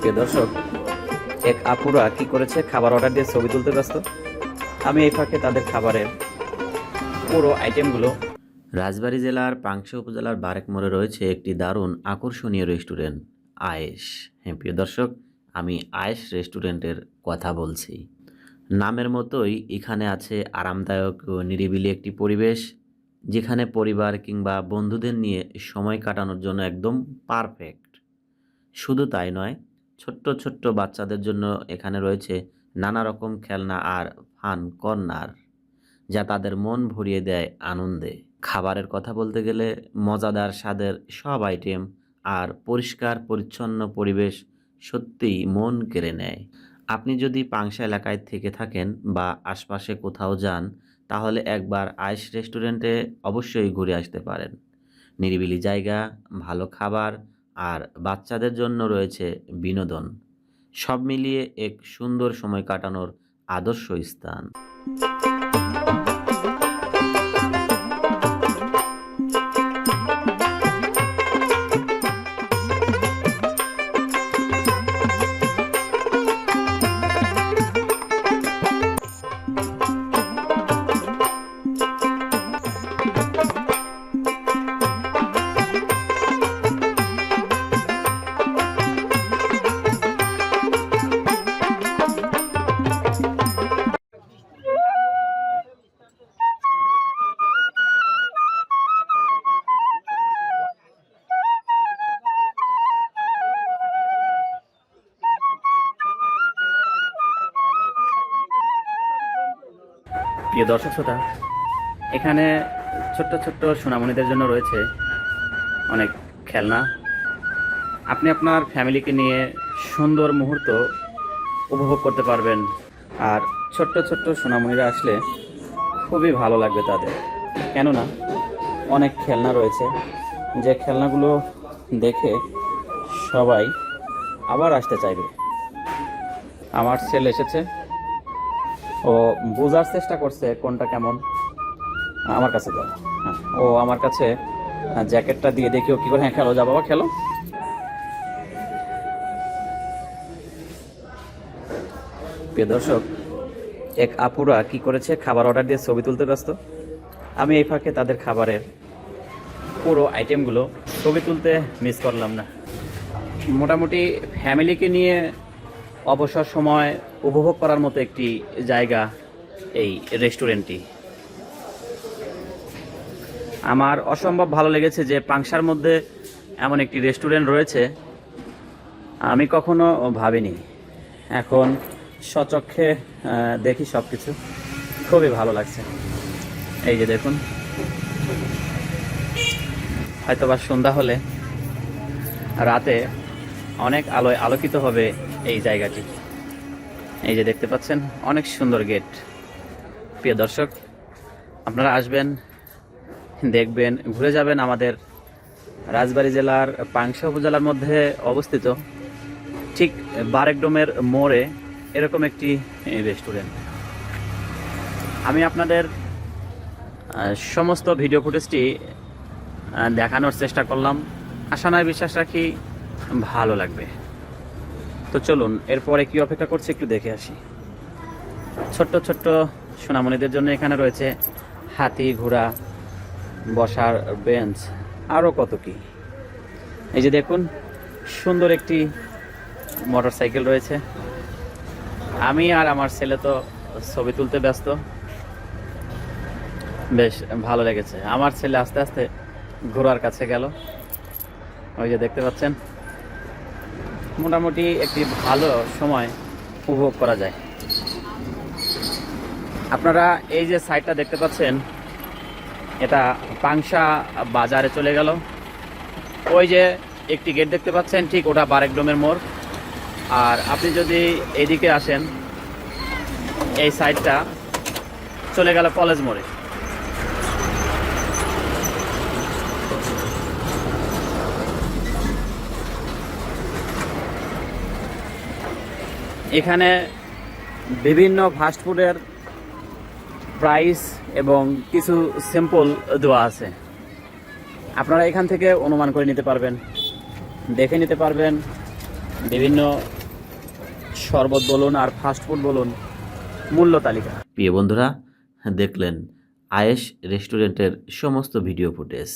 প্রিয় দর্শক, এক আপুরা কি করেছে? খাবার অর্ডার দিয়ে ছবি তুলতে ব্যস্ত। আমি এই ফাঁকে তাদের খাবারের পুরো আইটেমগুলো রাজবাড়ী জেলার পাংশা উপজেলার বারেক মোড়ে রয়েছে একটি দারুণ আকর্ষণীয় রেস্টুরেন্ট আয়েশ। হ্যাঁ প্রিয় দর্শক, আমি আয়েশ রেস্টুরেন্টের কথা বলছি। নামের মতোই এখানে আছে আরামদায়ক ও নিরিবিলি একটি পরিবেশ, যেখানে পরিবার কিংবা বন্ধুদের নিয়ে সময় কাটানোর জন্য একদম পারফেক্ট শুধু তাই নয় ছোট্ট ছোট্ট বাচ্চাদের জন্য এখানে রয়েছে নানা রকম খেলনা আর ফান কর্নার, যা তাদের মন ভরিয়ে দেয় আনন্দে। খাবারের কথা বলতে গেলে মজাদার স্বাদের সব আইটেম আর পরিষ্কার, পরিচ্ছন্ন পরিবেশ সত্যিই মন কেড়ে নেয়। আপনি যদি পাংশা এলাকায় থেকে থাকেন বা আশপাশে কোথাও যান, তাহলে একবার আইস রেস্টুরেন্টে অবশ্যই ঘুরে আসতে পারেন। নিরিবিলি জায়গা, ভালো খাবার আর বাচ্চাদের জন্য রয়েছে বিনোদন। সব মিলিয়ে এক সুন্দর সময় কাটানোর আদর্শ স্থান। প্রিয় দর্শক শ্রোতা, এখানে ছোট্ট ছোট্ট সোনামণিদের জন্য রয়েছে অনেক খেলনা। আপনি আপনার ফ্যামিলিকে নিয়ে সুন্দর মুহূর্ত উপভোগ করতে পারবেন। আর ছোট্ট ছোট্ট সোনামণিরা আসলে খুবই ভালো লাগবে তাদের। কেননা, অনেক খেলনা রয়েছে। যে খেলনাগুলো দেখে সবাই আবার আসতে চাইবে। আমার ছেলে এসেছে। ও বোঝার চেষ্টা করছে কোনটা কেমন। আমার কাছে দাও। হ্যাঁ ও আমার কাছে জ্যাকেটটা দিয়ে দেখি ও কি করে হ্যাঁ খেলো। যা বাবা, খেলো। প্রিয় দর্শক, এক আপুরা কি করেছে? খাবার অর্ডার দিয়ে ছবি তুলতে ব্যস্ত। আমি এই ফাঁকে তাদের খাবারের পুরো আইটেমগুলো ছবি তুলতে মিস করলাম না। মোটামুটি ফ্যামিলিকে নিয়ে অবসর সময় উপভোগ করার মতো একটি জায়গা এই রেস্টুরেন্টটি। আমার অসম্ভব ভালো লেগেছে যে পাংশার মধ্যে এমন একটি রেস্টুরেন্ট রয়েছে, আমি কখনো ভাবিনি। এখন সচক্ষে দেখি সব কিছু খুবই ভালো লাগছে। এই যে দেখুন। হয়তোবা সন্ধ্যা হলে রাতে অনেক আলোয় আলোকিত হবে এই জায়গাটি। এই যে দেখতে পাচ্ছেন, অনেক সুন্দর গেট প্রিয় দর্শক, আপনারা আসবেন, দেখবেন, ঘুরে যাবেন আমাদের রাজবাড়ী জেলার পাংশা উপজেলার মধ্যে অবস্থিত। ঠিক বারেকডোমের মোড়ে এরকম একটি রেস্টুরেন্ট আমি আপনাদের সমস্ত ভিডিও ফুটেজটি দেখানোর চেষ্টা করলাম। আশা নয়, বিশ্বাস রাখি, ভালো লাগবে। তো চলুন, এরপরে কি অপেক্ষা করছে একটু দেখে আসি। ছোট্ট ছোট্ট সোনামণিদের জন্য এখানে রয়েছে হাতি, ঘোড়া, বসার বেঞ্চ আরও কত কি। এই যে দেখুন, সুন্দর একটি মোটর সাইকেল রয়েছে। আমি আর আমার ছেলে তো ছবি তুলতে ব্যস্ত। বেশ, ভালো লেগেছে। আমার ছেলে আস্তে আস্তে ঘোড়ার কাছে গেল। ওই যে দেখতে পাচ্ছেন মোটামুটি একটি ভালো সময় উপভোগ করা যায়। আপনারা এই যে সাইডটা দেখতে পাচ্ছেন, এটা পাংশা বাজারে চলে গেল। ওই যে একটি গেট দেখতে পাচ্ছেন, ঠিক ওটা বারেকডোমের মোড়। আর আপনি যদি এদিকে আসেন, এই সাইডটা চলে গেল কলেজ মোড়ে। এখানে বিভিন্ন ফাস্টফুডের প্রাইস এবং কিছু স্যাম্পল দেওয়া আছে। আপনারা এখান থেকে অনুমান করে নিতে পারবেন, দেখে নিতে পারবেন বিভিন্ন শরবত বলুন আর ফাস্ট ফুড বলুন, মূল্য তালিকা। প্রিয় বন্ধুরা, দেখলেন আয়েশ রেস্টুরেন্টের সমস্ত ভিডিও ফুটেজ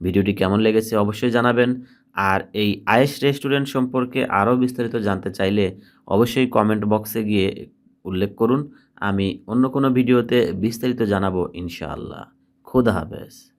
ভিডিওটি কেমন লেগেছে অবশ্যই জানাবেন। আর এই আয়েস রেস্টুরেন্ট সম্পর্কে আরও বিস্তারিত জানতে চাইলে অবশ্যই কমেন্ট বক্সে গিয়ে উল্লেখ করুন। আমি অন্য কোনো ভিডিওতে বিস্তারিত জানাব ইনশাআল্লাহ। খুদা হাফেজ।